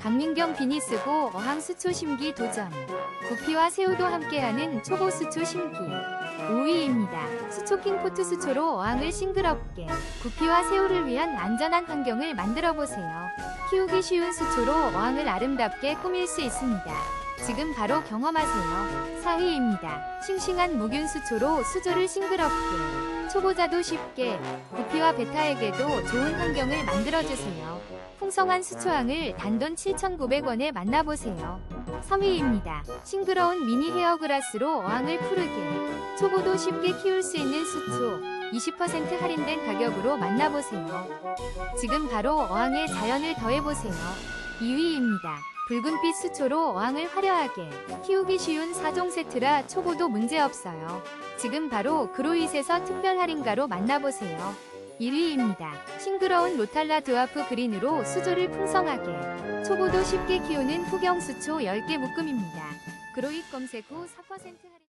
강민경 비니 쓰고 어항 수초 심기 도전. 구피와 새우도 함께하는 초보 수초 심기. 5위입니다. 수초킹 포트 수초로 어항을 싱그럽게 구피와 새우를 위한 안전한 환경을 만들어 보세요. 키우기 쉬운 수초로 어항을 아름답게 꾸밀 수 있습니다. 지금 바로 경험하세요. 4위입니다. 싱싱한 무균 수초로 수조를 싱그럽게 초보자도 쉽게 구피와 베타에게도 좋은 환경을 만들어주세요. 풍성한 수초항을 단돈 7,900원에 만나보세요. 3위입니다. 싱그러운 미니 헤어그라스로 어항을 푸르게 초보도 쉽게 키울 수 있는 수초 20% 할인된 가격으로 만나보세요. 지금 바로 어항에 자연을 더해보세요. 2위입니다. 붉은빛 수초로 어항을 화려하게 키우기 쉬운 4종 세트라 초보도 문제없어요. 지금 바로 그로잇에서 특별 할인가로 만나보세요. 1위입니다. 싱그러운 로탈라 드와프 그린으로 수조를 풍성하게 초보도 쉽게 키우는 후경 수초 10개 묶음입니다. 그로잇 검색 후 4% 할인